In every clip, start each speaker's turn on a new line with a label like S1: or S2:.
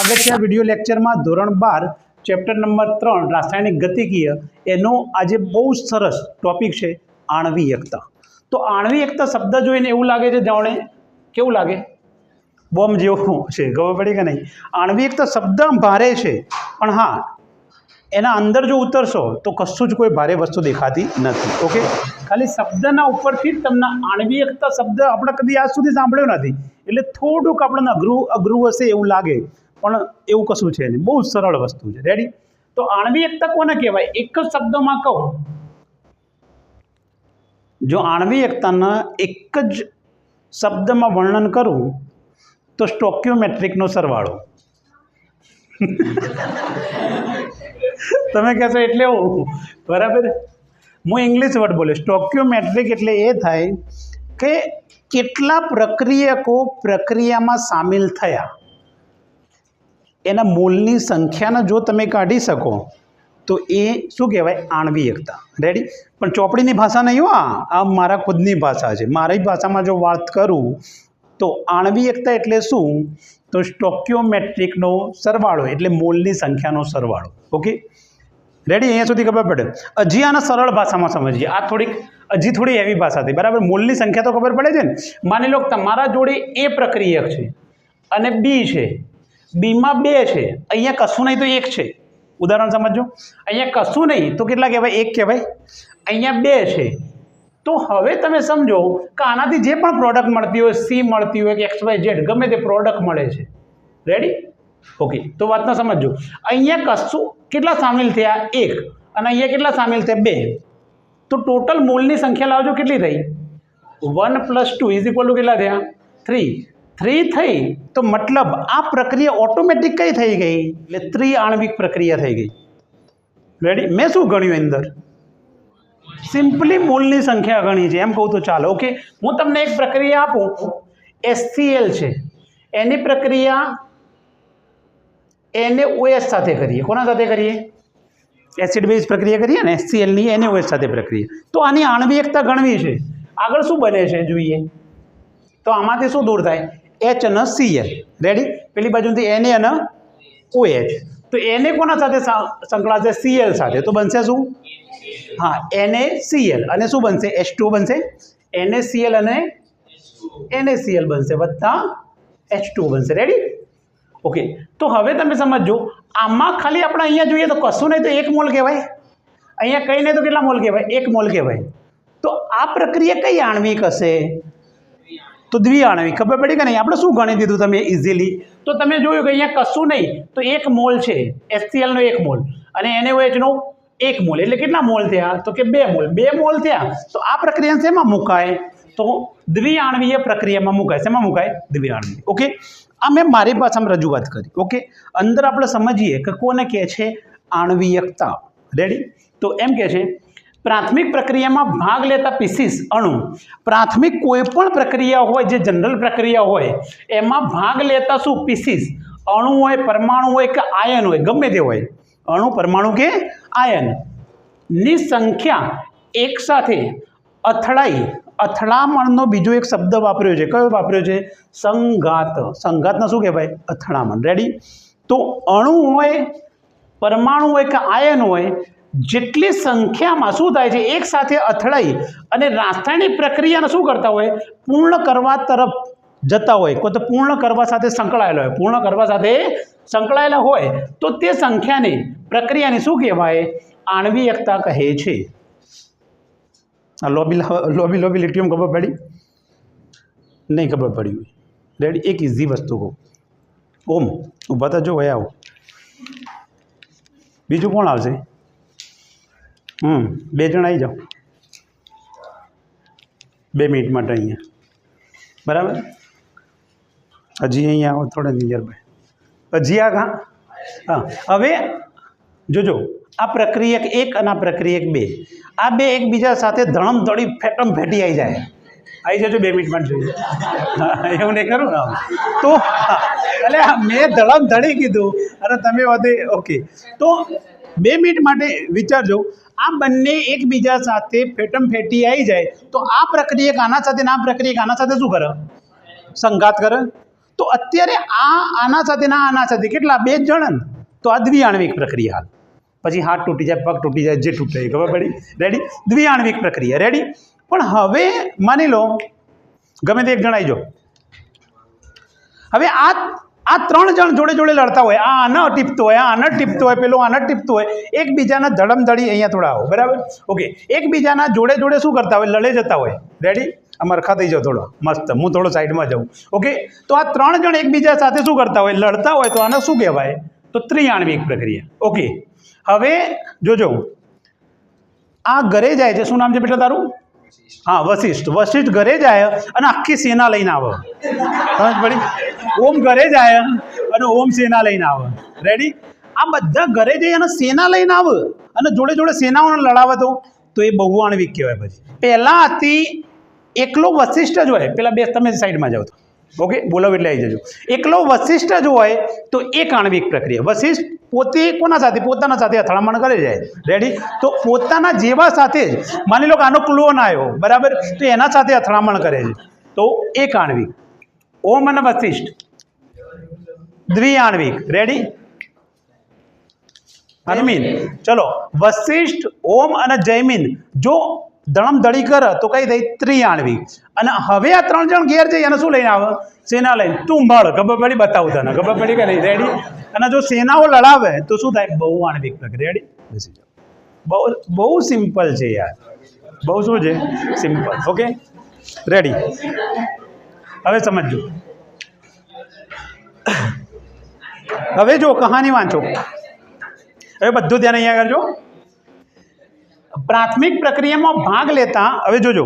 S1: સ્વાગત છે વીડિયો લેક્ચરમાં ધોરણ બાર ચેપ્ટર નંબર ત્રણ, રાસાયણિક ગતિકીય. એનો આજે બહુ સરસ ટોપિક છે, આણવી એકતા. તો આણવી એકતા શબ્દ જોઈને એવું લાગે છે, જાણે કેવું લાગે? બોમ્બ જેવો છે, ખબર પડી કે નહીં? આણવી એકતા શબ્દ ભારે છે, પણ હા, એના અંદર જો ઉતરશો, તો કશું જ કોઈ ભારે વસ્તુ દેખાતી નથી ઓકે ખાલી શબ્દના ઉપરથી જ તમને એકતા શબ્દ આપણે કદી આજ સુધી સાંભળ્યો નથી. એટલે થોડુંક આપણને અઘરું અઘરું હશે એવું લાગે. પણ એવું કશું છે નહીં. બહુ સરળ વસ્તુ છે. રેડી તો આણવી એકતા કોને કહેવાય. એક જ શબ્દમાં કહું. જો આણવી એકતાના એક જ શબ્દમાં વર્ણન કરું, તો સ્ટોક્યોમેટ્રિકનો સરવાળો. તમે કહેશો એટલે બરાબર? હું ઇંગ્લિશ વર્ડ બોલે. સ્ટોક્યોમેટ્રિક એટલે એ થાય કે કેટલા પ્રક્રિયકો પ્રક્રિયામાં સામેલ થયા. એના મૂળની સંખ્યાને જો તમે કાઢી શકો, તો એ શું કહેવાય? આણવી એકતા. રેડી પણ ચોપડીની ભાષા નહીં હો આ. મારા ખુદની ભાષા છે. મારી ભાષામાં જો વાત કરું, તો આણવી એકતા એટલે શું? તો સ્ટોક્યોમેટ્રિકનો સરવાળો, એટલે મોલની સંખ્યાનો સરવાળો. ઓકે રેડી અહીંયા સુધી ખબર પડે? હજી આને સરળ ભાષામાં સમજીએ. આ થોડીક હજી થોડી એવી ભાષા હતી. બરાબર? મૂળની સંખ્યા તો ખબર પડે છે ને? માની લો તમારા જોડે એ પ્રક્રિયક છે અને બી છે. બીમાં બે છે. અહીંયા કશું નહીં તો એક છે. ઉદાહરણ સમજો. અહીંયા કશું નહીં તો કેટલા કહેવાય? એક કહેવાય. અહીંયા બે છે. તો હવે તમે સમજો કે આનાથી જે પણ પ્રોડક્ટ મળતી હોય સી મળતી હોય કે એક્સ વાય ઝેડ ગમે તે પ્રોડક્ટ મળે છે. રેડી ઓકે તો વાતને સમજો. અહીંયા કશું કેટલા સામેલ થયા? એક. અને અહીંયા કેટલા સામેલ થયા? બે. તો ટોટલ મૂળની સંખ્યા લાવજો, કેટલી થઈ? One plus two is equal to કેટલા થયા? થ્રી. થ્રી થઈ, તો મતલબ આ પ્રક્રિયા ઓટોમેટિક કઈ થઈ ગઈ? એટલે ત્રિ આણ્વિક પ્રક્રિયા થઈ ગઈ. રેડી મેં શું ગણ્યું અંદર? સિમ્પલી મૂળની સંખ્યા ગણી છે. એમ કહું તો ચાલો. ઓકે હું તમને એક પ્રક્રિયા આપું. એસસીએલ છે. એની પ્રક્રિયા એને ઓએસ સાથે કરીએ. કોના સાથે કરીએ? એસિડ બેઝ પ્રક્રિયા કરીએ ને એસસીએલની એને ઓએસ સાથે પ્રક્રિયા. તો આની આણ્વિકતા ગણવી છે. આગળ શું બને છે જોઈએ? તો આમાંથી શું દૂર થાય? એચ અને સીએલ રેડી પેલી બાજુથી એને અને ઓએચ તો એને કોના સાથે સંકળાશે? સીએલ સાથે. તો બનશે શું? હા એને સીએલ અને શું બનશે? એચ ટુ બનશે? એને સીએલ અને એને સીએલ બનશે. વત્તા એચ ટુ બનશે. રેડી ઓકે તો હવે તમે સમજો આમાં ખાલી આપણે અહીંયા જોઈએ તો કશું નહીં તો એક મોલ કહેવાય. અહીંયા કંઈ નહીં તો કેટલા મોલ કહેવાય? એક મોલ કહેવાય. તો આ પ્રક્રિયા કઈ આણ્વિક હશે? તો દ્વિઆણવી ખબર પડી કે નહીં? આપણે શું ગણી દીધું તમે ઇઝીલી તો તમે જોયું કે અહીંયા કશું નહીં, તો એક મોલ છે. એસસીએલનો એક મોલ. અને એનએઓએચનો એક મોલ. એટલે કેટલા મોલ થયા? તો કે બે મોલ. બે મોલ થયા. તો આ પ્રક્રિયા શેમાં મુકાય? તો દ્વિઆણવીય પ્રક્રિયામાં મુકાય. શેમાં મુકાય? દ્વિઆણવી ઓકે? આ મેં મારી પાસે રજૂઆત કરી. ઓકે? અંદર આપણે સમજીએ કે કોને કહે છે આણવીયકતા. રેડી તો એમ કહે છે પ્રાથમિક પ્રક્રિયામાં ભાગ લેતા પીસીસ અણુ. પ્રાથમિક કોઈપણ પ્રક્રિયા હોય, જે જનરલ પ્રક્રિયા હોય, એમાં ભાગ લેતા શું? પીસીસ અણુ હોય, પરમાણુ હોય કે આયન હોય, ગમે તે હોય. અણુ, પરમાણુ કે આયનની સંખ્યા એક સાથે અથડાઈ. અથડામણનો બીજો એક શબ્દ વાપર્યો છે. કયો વાપર્યો છે? સંઘાત. સંઘાતને શું કહેવાય? અથડામણ. રેડી તો અણુ હોય, પરમાણુ હોય કે આયન હોય જેટલી સંખ્યામાં શું થાય છે, એક સાથે અથડાઈ અને રાસાયણિક પ્રક્રિયાને શું કરતા હોય, પૂર્ણ કરવા તરફ જતા હોય. કોઈ તો પૂર્ણ કરવા સાથે સંકળાયેલા હોય. પૂર્ણ કરવા સાથે સંકળાયેલા હોય, તો તે સંખ્યાની પ્રક્રિયાને શું કહેવાય? આણ્વિયકતા કહે છે. આ લોબી લોબી લોબી લીટીઓમ ખબર પડી? નહીં ખબર પડી રેડી, એક ઇઝી વસ્તુ કહું. ઓમ, ઊભા થજો, વયા આવો. બીજું કોણ આવશે? હમ, બે જણ આવી જાઓ. બે મિનિટ માટે અહીંયા. બરાબર? હજી અહીંયા આવો થોડા નિયરબાય હજી આ ઘા હા, હવે જોજો, આ પ્રક્રિયક એક અને આ પ્રક્રિયક બે. આ બે એકબીજા સાથે ધણમ ધડી ફેટમ ફેટી આવી જાય. આવી જજો બે મિનિટ માટે જોઈએ એવું નહીં કરું? ને તો એટલે મેં ધડમ ધડી કીધું. અને તમે વધે ઓકે. તો બે મિનિટ માટે વિચારજો આ બંને એકબીજા સાથે ફેટમ ફેટી આવી જાય. તો આ પ્રક્રિયક આના સાથે ના પ્રક્રિયા આના સાથે શું કરે? સંઘાત કરે. તો અત્યારે આ આના સાથે ના આના સાથે કેટલા? બે જ જણ તો આ દ્વિઆણવિક પ્રક્રિયા હાલ. પછી હાથ તૂટી જાય, પગ તૂટી જાય, જે તૂટે ખબર પડી? રેડી દ્વિઆણવિક પ્રક્રિયા. રેડી પણ હવે માની લો, ગમે તે એક જણાઈ જો હવે આ આ ત્રણ જણ જોડે જોડે લડતા હોય. આ આને ટીપતો હોય, આ આને ટીપતો હોય, પેલો આને ટીપતો હોય. એકબીજાના ધડમધડી અહીંયા થોડા આવો, બરાબર? ઓકે, એકબીજાના જોડે જોડે શું કરતા હોય? લડે જતા હોય. રેડી અમારખા થઈ જાઓ થોડો. મસ્ત. હું થોડો સાઈડમાં જાઉં. ઓકે? તો આ ત્રણ જણ એકબીજા સાથે શું કરતા હોય? લડતા હોય, તો આને શું કહેવાય? તો ત્રિઆણવિક પ્રક્રિયા. ઓકે. હવે જોજો. આ ઘરે જાય છે. શું નામ છે બેટા તારું? હા વશિષ્ઠ વશિષ્ઠ ઘરે જ આવ્યા અને આખી સેના લઈને આવે. સમજ પડી? ઓમ ઘરે જાય અને ઓમ સેના લઈને આવે. રેડી આ બધા ઘરે જઈ અને સેના લઈને આવે અને જોડે જોડે સેનાઓને લડાવે તો તો એ બહુઆણવિક કહેવાય પછી. પહેલાં હતી એકલો વશિષ્ઠ જ હોય. પેલા બે તમે સાઈડમાં જાઓ તો. ઓકે બોલાવ એટલે આવી જજો. એકલો વશિષ્ઠ જ હોય તો એ આણવિક પ્રક્રિયા. વશિષ્ઠ પોતે કોના સાથે? પોતાના સાથે અથડામણ કરે જાય રેડી તો પોતાના જેવા સાથે જ, માની લો કે આનો ક્લોન આવ્યો, બરાબર? તો એના સાથે અથડામણ કરે છે. તો એક આણ્વિક ઓમ અને વશિષ્ઠ દ્વિઆણવિક રેડી જયમીન ચલો. વશિષ્ઠ ઓમ અને જયમીન. જો ધડમધડી કર, તો કઈ થઈ ત્રિઆણવિક અને હવે આ ત્રણ જણ ઘેર જઈ અને શું લઈને આવે? સેના લઈને. તું મળ, ખબર પડી? બતાવું તને. ખબર પડી કે નહીં? રેડી અને જો સેનાઓ લડાવે, તો શું થાય? બહુ આણવિક રેડી બેસી જાઓ. બહુ બહુ સિમ્પલ છે યાર. બહુ શું છે? સિમ્પલ ઓકે રેડી હવે સમજજો. હવે જો, કહાની વાંચો. હવે બધું ધ્યાન અહીંયા કરજો પ્રાથમિક પ્રક્રિયામાં ભાગ લેતા, હવે જોજો,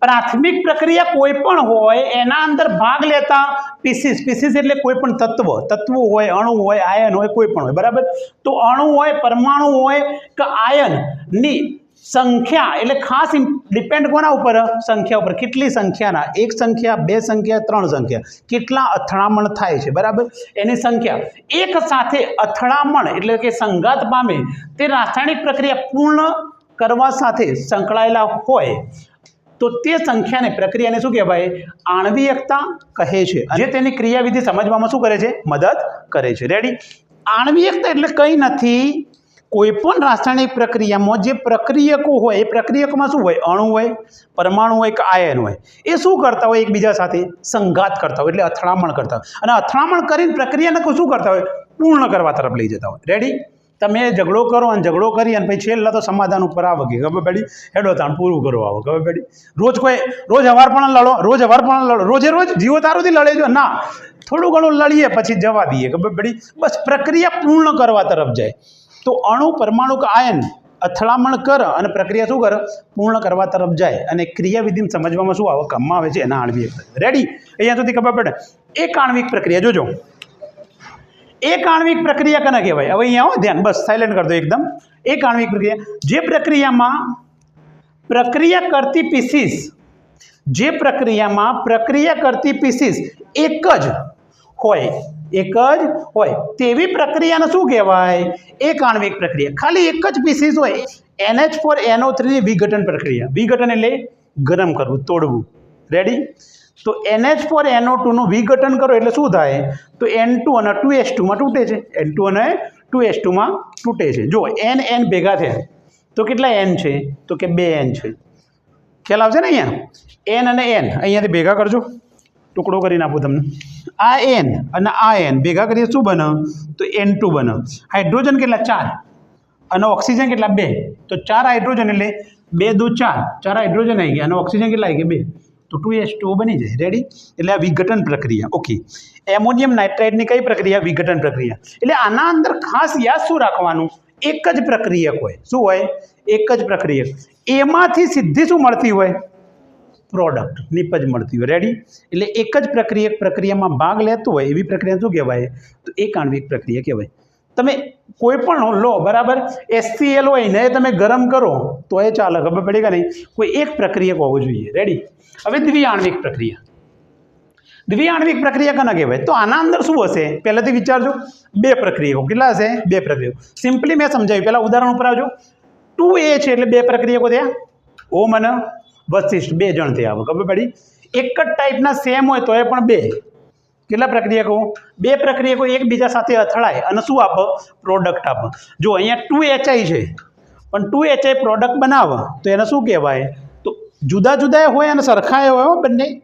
S1: પ્રાથમિક પ્રક્રિયા કોઈ પણ હોય, એના અંદર ભાગ લેતા પીસીસ પીસીસ એટલે કોઈ પણ તત્વ તત્વ હોય, અણુ હોય, આયન હોય, કોઈ પણ હોય, બરાબર? તો અણુ હોય, પરમાણુ હોય કે આયનની સંખ્યા એટલે ખાસ ડિપેન્ડ કોના ઉપર? સંખ્યા ઉપર. કેટલી સંખ્યાના? એક સંખ્યા, બે સંખ્યા, ત્રણ સંખ્યા. કેટલા અથડામણ થાય છે? બરાબર? એની સંખ્યા. એક સાથે અથડામણ એટલે કે સંઘાત પામે તે રાસાયણિક પ્રક્રિયા પૂર્ણ કરવા સાથે સંકળાયેલા હોય, તો તે સંખ્યાને પ્રક્રિયાને શું કહેવાય? આણ્વીયકતા કહે છે. જે તેની ક્રિયાવિધિ સમજવામાં શું કરે છે? મદદ કરે છે. રેડી આણ્વીયકતા એટલે કંઈ નથી. કોઈ પણ રાસાયણિક પ્રક્રિયામાં જે પ્રક્રિયકો હોય, એ પ્રક્રિયકમાં શું હોય? અણુ હોય, પરમાણુ હોય કે આયન હોય. એ શું કરતા હોય? એકબીજા સાથે સંઘાત કરતા હોય, એટલે અથડામણ કરતા હોય. અને અથડામણ કરીને પ્રક્રિયાને શું કરતા હોય? પૂર્ણ કરવા તરફ લઈ જતા હોય. રેડી તમે ઝઘડો કરો અને ઝઘડો કરી અને પછી છેલ્લા તો સમાધાન ઉપર આવો કે ખબર પડી? હેડો તાણ પૂરું કરો આવો, ખબર પડી? રોજ કોઈ, રોજ હવાર પણ લડો, રોજ હવાર પણ લડો, રોજે રોજ જીવો તારુંથી લડે જો. ના, થોડું ઘણું લડીએ પછી જવા દઈએ, ખબર પડી? બસ પ્રક્રિયા પૂર્ણ કરવા તરફ જાય. તો અણુ પરમાણુ આયન અથડામણ કર અને પ્રક્રિયા શું કર? પૂર્ણ કરવા તરફ જાય. અને ક્રિયાવિધિને સમજવામાં શું આવે? કામમાં આવે છે. એના આણ્વિક રેડી અહીંયા સુધી ખબર પડે? એક આણ્વિક પ્રક્રિયા, જોજો. એક આણ્વિક પ્રક્રિયા કને કહેવાય હવે અહીંયા આવો ધ્યાન બસ સાયલેન્ટ કરી દો એકદમ એક આણ્વિક પ્રક્રિયા જે પ્રક્રિયામાં પ્રક્રિયા કરતી પીસીસ જે પ્રક્રિયામાં પ્રક્રિયા કરતી પીસીસ એક જ હોય એક જ હોય તેવી પ્રક્રિયાને શું કહેવાય એક આણ્વિક પ્રક્રિયા ખાલી એક જ પીસીસ હોય એનએચ ફોર એનઓ થ્રીની વિઘટન પ્રક્રિયા વિઘટન એટલે ગરમ કરવું તોડવું રેડી તો એનએચ ફોર એનઓ ટુનું વિઘટન કરો એટલે શું થાય? તો એન ટુ અને ટુ એસ ટુમાં તૂટે છે. એન ટુ અને ટુ એસ ટુમાં તૂટે છે. જો એન એન ભેગા થયા. તો કેટલા એન છે? તો કે બે એન છે. ખ્યાલ આવશે ને અહીંયા? એન અને એન. અહીંયાથી ભેગા કરજો. ટુકડો કરીને આપું તમને. આ એન અને આ એન ભેગા કરીએ શું બને? તો એન ટુ બને. હાઇડ્રોજન કેટલા? ચાર. અને ઓક્સિજન કેટલા? બે. તો ચાર હાઇડ્રોજન એટલે બે દુ ચાર. ચાર હાઇડ્રોજન આવી ગયા. અને ઓક્સિજન કેટલા આવી ગયા? બે. તો ટુ એસ ટુ બની જાય. રેડી એટલે આ વિઘટન પ્રક્રિયા. ઓકે એમોનિયમ નાઇટ્રાઇડની કઈ પ્રક્રિયા? વિઘટન પ્રક્રિયા. એટલે આના અંદર ખાસ યાદ શું રાખવાનું? એક જ પ્રક્રિયક હોય. શું હોય? એક જ પ્રક્રિયક. એમાંથી સીધી શું મળતી હોય? પ્રોડક્ટ નિપજ મળતી હોય. રેડી એટલે એક જ પ્રક્રિયક પ્રક્રિયામાં ભાગ લેતું હોય, એવી પ્રક્રિયા શું કહેવાય? તો એક આણ્વિક પ્રક્રિયા કહેવાય. તમે કોઈ પણ લો, બરાબર? એસસીએલ હોય ને તમે ગરમ કરો, તો એ ચાલે, ખબર પડી કે નહીં? કોઈ એક પ્રક્રિયક હોવું જોઈએ. રેડી હવે દ્વિઆણ્વિક પ્રક્રિયા. દ્વિઆણ્વિક પ્રક્રિયા કના કહેવાય? તો આના અંદર શું હશે? પહેલાંથી વિચારજો. બે પ્રક્રિયકો કેટલા હશે? બે પ્રક્રિયકો સિમ્પલી મેં સમજાવ્યું. પહેલાં ઉદાહરણ ઉપર આવજો ટુ એ છે એટલે બે પ્રક્રિયકો થયા. ઓમ અને વશિષ્ઠ. બે જણ થયા ખબર પડી? એક જ ટાઈપના સેમ હોય તો એ પણ બે. કેટલા પ્રક્રિયકો બે પ્રક્રિયકો એકબીજા સાથે અથડાય. અને શું આપો? પ્રોડક્ટ આપો. જો અહીંયા ટુ એચઆઈ છે, પણ ટુ એચઆઈ પ્રોડક્ટ બનાવો, તો એને શું કહેવાય? તો જુદા જુદા હોય અને સરખા હોય બંને.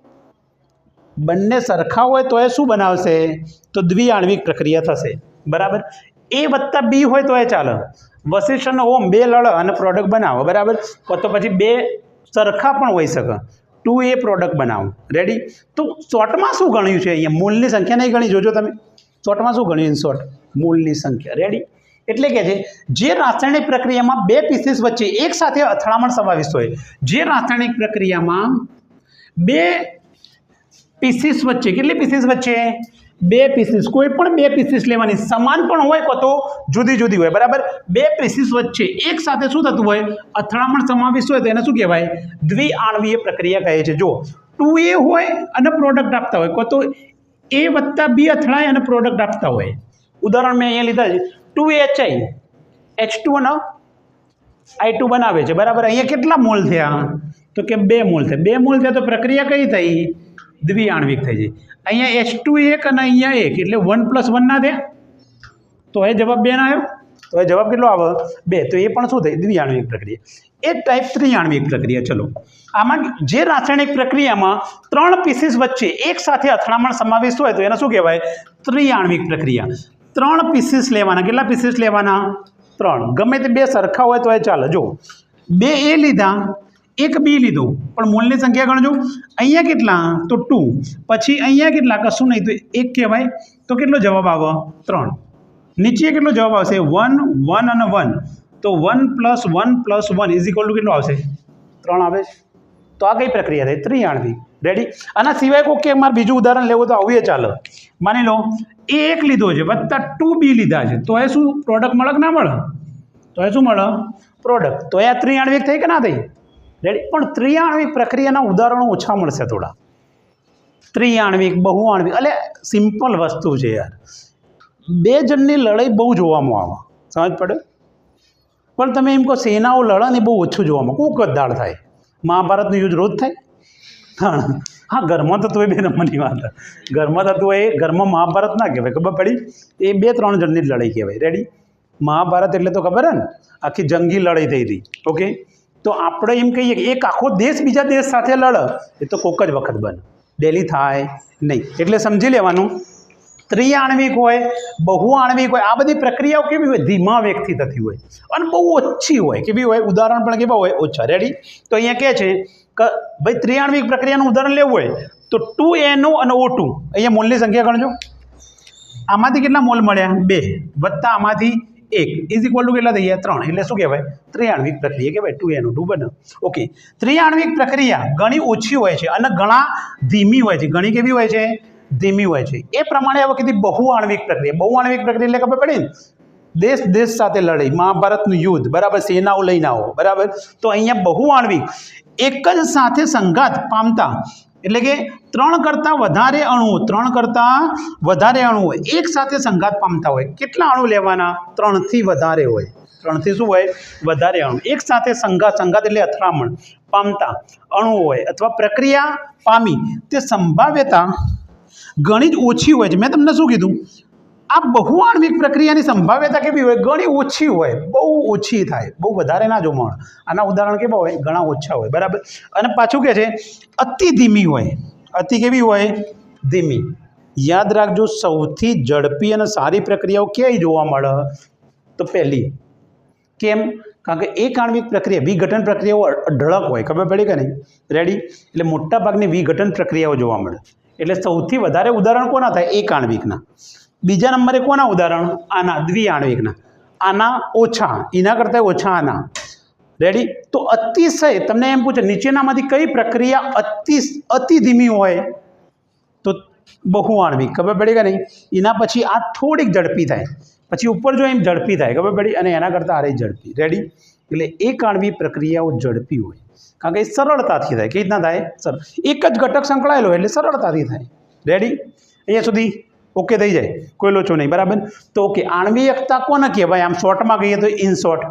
S1: બંને સરખા હોય તો એ શું બનાવશે? તો દ્વિઆણ્વિક પ્રક્રિયા થશે. બરાબર? એ વત્તા બી હોય તો એ ચાલે. વશિષ્ઠ અને ઓમ બે લડ અને પ્રોડક્ટ બનાવો. બરાબર? તો પછી બે સરખા પણ હોઈ શકે. ટુ એ પ્રોડક્ટ બનાવો. રેડી તો શોર્ટમાં શું ગણ્યું છે અહીંયા? મૂળની સંખ્યા નહીં ગણી? જોજો તમે. શોર્ટમાં શું ગણ્યું ઇન શોર્ટ. મૂળની સંખ્યા. રેડી એટલે કે છે, જે રાસાયણિક પ્રક્રિયામાં બે પીસીસ વચ્ચે એક સાથે અથડામણ સમાવિષ્ટ હોય, જે રાસાયણિક પ્રક્રિયામાં બે પીસીસ વચ્ચે, કેટલી પીસીસ વચ્ચે? બે પીસીસ કોઈ પણ બે પીસીસ લેવાની, સમાન પણ હોય કો તો જુદી જુદી હોય, બરાબર? બે પીસીસ વચ્ચે એક સાથે શું થતું હોય? અથડામણ સમાવિષ્ટ હોય તો એને શું કહેવાય? દ્વિઆણવીય પ્રક્રિયા કહે છે. જો ટુ એ હોય અને પ્રોડક્ટ આપતા હોય કો તો એ વત્તા બી અથડાય અને પ્રોડક્ટ આપતા હોય. ઉદાહરણ મેં અહીંયા લીધા છે. Two H I H two અને આઈ ટુ બનાવે છે, બરાબર? અહીંયા કેટલા મોલ થયા? તો કે બે મોલ થયા. બે મોલ થયા તો પ્રક્રિયા કઈ થઈ? દ્વિઆણ્વિક થઈ જાય અહીંયા એચ ટુ એક અને અહીંયા એક, એટલે વન પ્લસ વન ના થયા તો એ જવાબ બે ના આવ્યો? તો એ જવાબ કેટલો આવે બે. તો એ પણ શું થઈ દ્વિઆણ્વિક પ્રક્રિયા. એ ટાઈપ ત્રિઆણ્વિક પ્રક્રિયા. ચલો. આમાં જે રાસાયણિક પ્રક્રિયામાં ત્રણ પીસીસ વચ્ચે એક સાથે અથડામણ સમાવિષ્ટ હોય તો એને શું કહેવાય? ત્રિઆણ્વિક પ્રક્રિયા. ત્રણ પીસીસ લેવાના. કેટલા પીસીસ લેવાના? ત્રણ. ગમે તે બે સરખા હોય તો એ ચાલે. જો બે એ લીધા એક બી લીધું. પણ મૂળની સંખ્યા ગણજો. અહીંયા કેટલા? તો ટુ. પછી અહીંયા કેટલા? કશું નહીં. તો એક કહેવાય. તો કેટલો જવાબ આવે? ત્રણ. નીચે કેટલો જવાબ આવશે? વન વન અને વન. તો one plus one plus one is equal to કેટલો આવશે? ત્રણ આવે છે. તો આ કઈ પ્રક્રિયા થઈ ત્રિયાણવી. રેડી આના સિવાય કોઈ કે મારે બીજું ઉદાહરણ લેવું તો આવું એ ચાલે. માની લો, એ એક લીધો છે, વત્તા ટુ બી લીધા છે. તો એ શું? પ્રોડક્ટ મળે કે ના મળે? તો એ શું મળે? પ્રોડક્ટ તો એ આ ત્રિયાણવી થઈ કે ના થઈ? રેડી પણ ત્રિયાણવી પ્રક્રિયાના ઉદાહરણો ઓછા મળશે થોડા. ત્રિયાણવિક બહુઆણવિક એટલે સિમ્પલ વસ્તુ છે યાર. બે જણની લડાઈ બહુ જોવામાં આવે. સમજ પડે? પણ તમે એમ કહો, સેનાઓ લડે ને બહુ ઓછું જોવામાં કોક કદાળ દાળ થાય. મહાભારતનું યુદ્ધ રોજ થાય? હા. ઘરમાં થતું હોય બે નંબરની વાત ઘરમાં થતું એ ઘરમાં મહાભારત ના કહેવાય, ખબર પડી? એ બે ત્રણ જણની લડાઈ કહેવાય. રેડી મહાભારત એટલે તો ખબર હે ને, આખી જંગી લડાઈ થઈ હતી. ઓકે તો આપણે એમ કહીએ કે એક આખો દેશ બીજા દેશ સાથે લડે, એ તો કોક જ વખત બને. ડેલી થાય નહીં. એટલે સમજી લેવાનું ત્રિઆણ્વિક હોય, બહુઆણવિક હોય, આ બધી પ્રક્રિયાઓ કેવી હોય? ધીમા વેગથી થતી હોય. અને બહુ ઓછી હોય. કેવી હોય? ઉદાહરણ પણ કેવા હોય? ઓછા. રેડી તો અહીંયા કહે છે કે ભાઈ ત્રિઆણ્વિક પ્રક્રિયાનું ઉદાહરણ લેવું હોય, તો ટુ એનો અને ઓ ટુ. અહીંયા મોલની સંખ્યા ગણજો. આમાંથી કેટલા મોલ મળ્યા? બે. વત્તા આમાંથી એક. ઇઝ ઇક્વલ ટુ કેટલા થઈ ગયા? ત્રણ. એટલે શું કહેવાય? ત્રિયાણવિક પ્રક્રિયા કહેવાય. ટુ એનું ટુ બને ઓકે ત્રિયાણવિક પ્રક્રિયા ઘણી ઓછી હોય છે અને ઘણા ધીમી હોય છે. ઘણી કેવી હોય છે? ધીમી હોય છે. એ પ્રમાણે આ વખતે બહુઆણવિક પ્રક્રિયા. બહુઆણવિક પ્રક્રિયા એટલે ખબર પડી દેશ દેશ સાથે લડાઈ. મહાભારતનું યુદ્ધ. બરાબર? સેનાઓ લઈને આવો. બરાબર? તો અહીંયા બહુઆણવિક. એક જ સાથે સંઘાત પામતા. એટલે કે ત્રણ કરતાં વધારે અણુઓ ત્રણ કરતાં વધારે અણુઓ એક સાથે સંઘાત પામતા હોય, કેટલા અણુ લેવાના? ત્રણથી વધારે હોય. ત્રણથી શું હોય? વધારે અણુ. એક સાથે સંઘાત સંઘાત એટલે અથડામણ. પામતા અણુ હોય અથવા પ્રક્રિયા પામી. તે સંભાવ્યતા ઘણી જ ઓછી હોય છે. મેં તમને શું કીધું? આ બહુઆણવિક પ્રક્રિયાની સંભાવ્યતા કેવી હોય? ઘણી ઓછી હોય. બહુ ઓછી થાય. બહુ વધારે ના જોમણ. આના ઉદાહરણ કેવા હોય? ઘણા ઓછા હોય. બરાબર? અને પાછું કે છે અતિ ધીમી હોય. અતિ કેવી હોય? ધીમી. યાદ રાખજો, સૌથી ઝડપી અને સારી પ્રક્રિયાઓ ક્યાંય જોવા મળે? તો પહેલી, કેમ? કારણ કે એ આણ્વિક પ્રક્રિયા, વિઘટન પ્રક્રિયાઓ અઢળક હોય. ખબર પડી કે નહીં? રેડી એટલે મોટા ભાગની વિઘટન પ્રક્રિયાઓ જોવા મળે. એટલે સૌથી વધારે ઉદાહરણ કોના થાય? એક આણ્વિકના. બીજા નંબરે કોના ઉદાહરણ? આના, દ્વિઆણ્વિકના. આના ઓછા. એના કરતાં ઓછા આના. રેડી તો અતિશય, તમને એમ પૂછે, નીચેનામાંથી કઈ પ્રક્રિયા અતિ અતિ ધીમી હોય? તો બહુઆણ્વિક ખબર પડી કે નહીં? એના પછી આ થોડીક ઝડપી થાય. પછી ઉપર જો એમ ઝડપી થાય, ખબર પડી? અને એના કરતાં આરે ઝડપી. રેડી એટલે એક આણવી પ્રક્રિયાઓ ઝડપી હોય. કારણ કે એ સરળતાથી થાય. કેવી રીતના થાય? સર, એક જ ઘટક સંકળાયેલો હોય એટલે સરળતાથી થાય. રેડી અહીંયા સુધી ઓકે થઈ જાય. કોઈ લોચો નહીં. બરાબર? તો ઓકે આણવી એકતા કોને કહેવાય? આમ શોર્ટમાં કહીએ તો ઇન શોર્ટ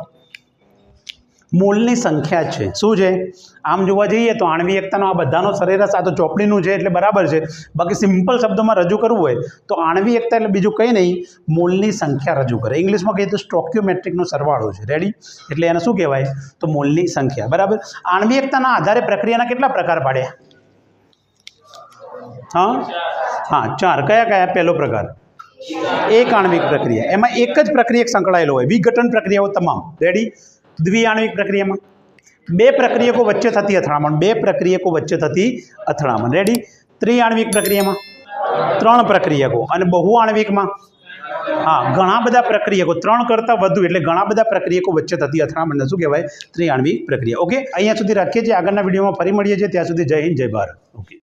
S1: મોલની સંખ્યા છે. શું છે? આમ જોવા જઈએ તો આણવી એકતાનો આ બધાનો સરેરાશ, આ તો ચોપડીનું છે એટલે બરાબર છે. બાકી સિમ્પલ શબ્દોમાં રજૂ કરવું હોય તો આણવી એકતા એટલે બીજું કંઈ નહીં મોલની સંખ્યા રજૂ કરે. ઇંગ્લિશમાં કહીએ તો સ્ટોક્યુમેટ્રિકનો સરવાળો છે. રેડી એટલે એને શું કહેવાય? તો મોલની સંખ્યા. બરાબર? આણવી એકતાના આધારે પ્રક્રિયાના કેટલા પ્રકાર પાડ્યા? હા? હા, ચાર. કયા કયા? પહેલો પ્રકાર. એક આણ્વિક પ્રક્રિયા. એમાં એક જ પ્રક્રિયક સંકળાયેલો હોય. વિઘટન પ્રક્રિયાઓ તમામ. રેડી દ્વિઆણ્વિક પ્રક્રિયામાં. બે પ્રક્રિયકો વચ્ચે થતી અથડામણ, બે પ્રક્રિયકો વચ્ચે થતી અથડામણ. રેડી ત્રિઆણ્વિક પ્રક્રિયામાં ત્રણ પ્રક્રિયકો અને બહુઆણ્વિકમાં, હા, ઘણા બધા પ્રક્રિયકો, ત્રણ કરતાં વધુ એટલે ઘણા બધા પ્રક્રિયકો વચ્ચે થતી અથડામણને શું કહેવાય? ત્રિઆણ્વિક પ્રક્રિયા. ઓકે અહીંયા સુધી રાખીએ છીએ. આગળના વિડીયોમાં ફરી મળીએ છીએ. ત્યાં સુધી જય હિન્દ, જય ભારત. ઓકે